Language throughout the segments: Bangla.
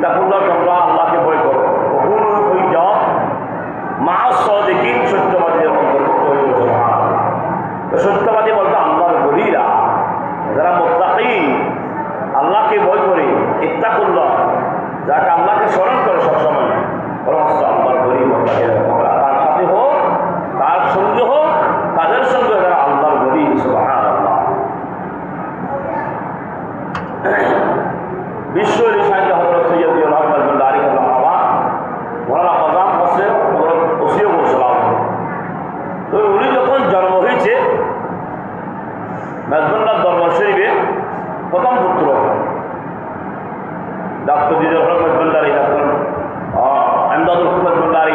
ইত্তাকুল্লাহ তোমরা আল্লাহকে ভয় করো। মা সত্যবাদী বলতে আল্লাহর বলিরা যারা মোত্তাকিন, আল্লাহকে ভয় করে, ইত্তাকুল্লাহ, যাকে আল্লাহকে স্মরণ করে সবসময় সমস্ত আল্লাহর বলি মোত্তাকিরা তোমরা তার সাথে হোক তার সঙ্গে হোক তাদের সঙ্গে যারা আল্লাহর বলি সুবহানাল্লাহ বিশ্ব রিসাইতে হজরত সৈয়দ রহমত আলী আল্লাহ ওনারা প্রধান হচ্ছে হজরত ওসিও গোসলাম তো উনি যখন জন্ম হয়েছে মেজবন্দার দরবার শরীফে প্রথম পুত্র। ডাক্তার দিদুর হক মেজবন্দারি ডাক্তার আহমদাদুল হক মেজবন্দারি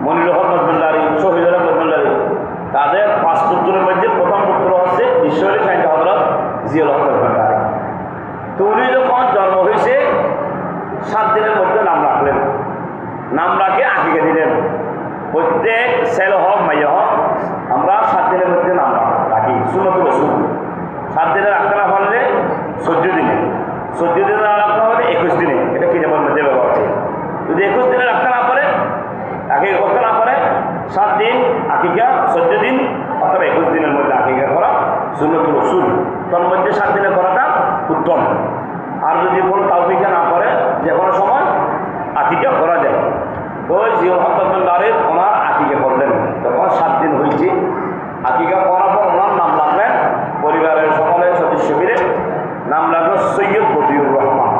মনির হক মেজবন্দারি শহীদুল হক তাদের পাঁচ পুত্রের মধ্যে প্রথম পুত্র হচ্ছে ঈশ্বরী সাহিত্য হজরত জিয়াল হক মেজবন্দারি তো উনি যখন জন্ম হয়েছে, সাত দিনের মধ্যে নাম রাখলেন। নাম রাখে আঁকিকে দিলেন। প্রত্যেক ছেলে হোক মাইয়া হোক, আমরা সাত দিনের মধ্যে নাম রাখ- সুনতুল রসুল সাত দিনে রাখতে না পারলে চোদ্দ দিনে। চোদ্দ দিনে না রাখতে পারলে একুশ দিনে। এটা কিতাবের মধ্যে ব্যবহার আছে যদি একুশ দিনে রাখতে না পারে আকিকা করতে না পারে সাত দিন আকিকা চোদ্দ দিন, অথবা একুশ দিনের মধ্যে আকিকা করা সুন্নতুল রসুল তার মধ্যে সাত দিনে করাটা উত্তম। আর যদি কোনো তাওফিকা না করে যে কোনো সময় আকিকা করা যায়। ওই জিওল হকদারের ওনার আকিকা করলেন। তখন সাত দিন হয়েছে। আকিকা করার পর ওনার নাম রাখলেন পরিবারের সকলের সদস্য মিলে নাম রাখল সৈয়দ বদিউর রহমান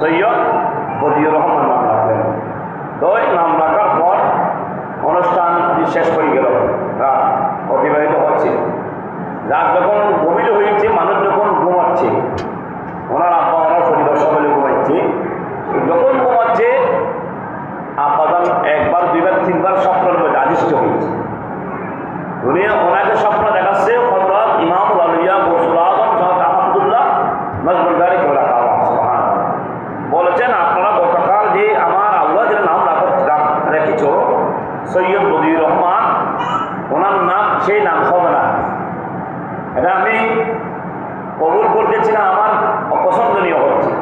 সৈয়দ বদিউর রহমান নাম রাখলেন তো নাম রাখার পর অনুষ্ঠান শেষ করে গেল। অতিবাহিত হচ্ছে। রাত যখন গভীর হয়েছে, মানুষ যখন ঘুমাচ্ছে, ওনার আব্বা, ওনার পরিবার সকলে ঘুমাচ্ছে। যখন ঘুমাচ্ছে আব্বাদান একবার, দুইবার, তিনবার স্বপ্নের মধ্যে আদিষ্ট হয়েছে। উনি ওনাকে স্বপ্ন দেখাচ্ছে হজরত ইমাম আলিয়া বসুল আজম সাহেব আহমদুল্লাহ নজরুলদারি কেবলা কাবা সুবহানাল্লাহ। বলেছেন আপনারা গতকাল যে আমার আল্লাহ যে নাম রাখ- রাখ- রেখেছ সৈয়দ বদিউর রহমান ওনার নাম সেই নাম হবে না এটা আমি কবুল করতেছি না, আমার অপছন্দনীয় হচ্ছে।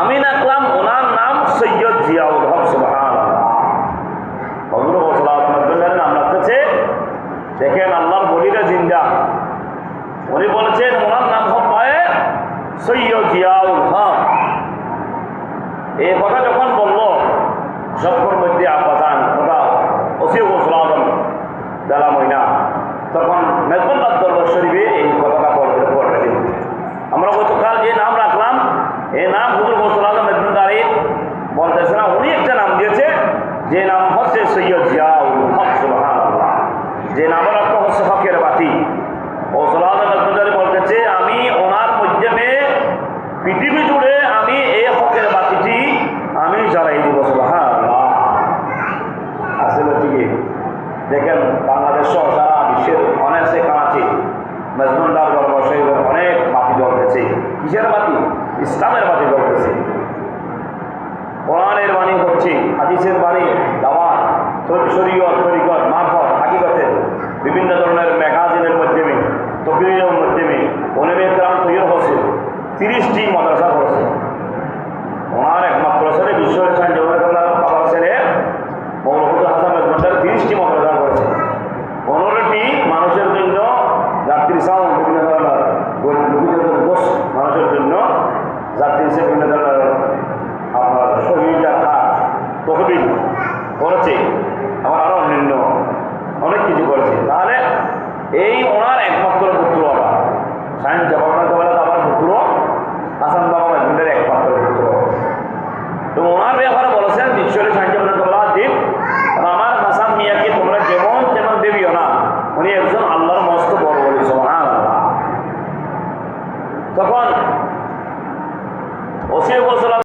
আমি রাখলাম ওনার নাম সৈয়দ জিয়াউল হক সুবহান হজরত নাম রাখতেছে দেখেন, আল্লাহর বলিরা জিন্দা। উনি বলেছেন, ওনার নাম হবে সৈয়দ জিয়াউল হক। এই কথা যখন বলল সবকর মধ্যে আব্বাসান কথা ওসিও গোসলাম দালা ময়না তখন মেজবান্দার দরবার শরীফে এই কথাটা বলতে পড়বে আমরা গতকাল যে নাম রাখলাম এই নাম হুজুর গোসলাম মেজবান্দারি বলতেছে না, উনি একটা নাম দিয়েছে, যে নাম হচ্ছে সৈয়দ জিয়াউল যে নামের অর্থ হচ্ছে হকের বাতি। সালাম মেজবান্দারি বলতেছে, আমি ওনার মাধ্যমে পৃথিবী জুড়ে আমি এই হকের বাতিটি আমি জ্বালাই দিব, সুবহানাল্লাহ। আসলে দেখেন, বাংলাদেশ সহ বিশ্বের অনেক সে কাছে মেজমুন্ডার দরবার শহীদের অনেক বাতি জ্বলতেছে কিসের বাতি? ইসলামের বাতি জ্বলতেছে কোরআনের বাণী হচ্ছে, হাদিসের বাণী, দাওয়াত, শরীয়ত, তরিকত, মারফত, হাকিকতের বিভিন্ন ধরনের আবার আরও অন্যান্য অনেক কিছু করেছে। তাহলে এই ওনার একমাত্র পুত্র আবার সায়েন্স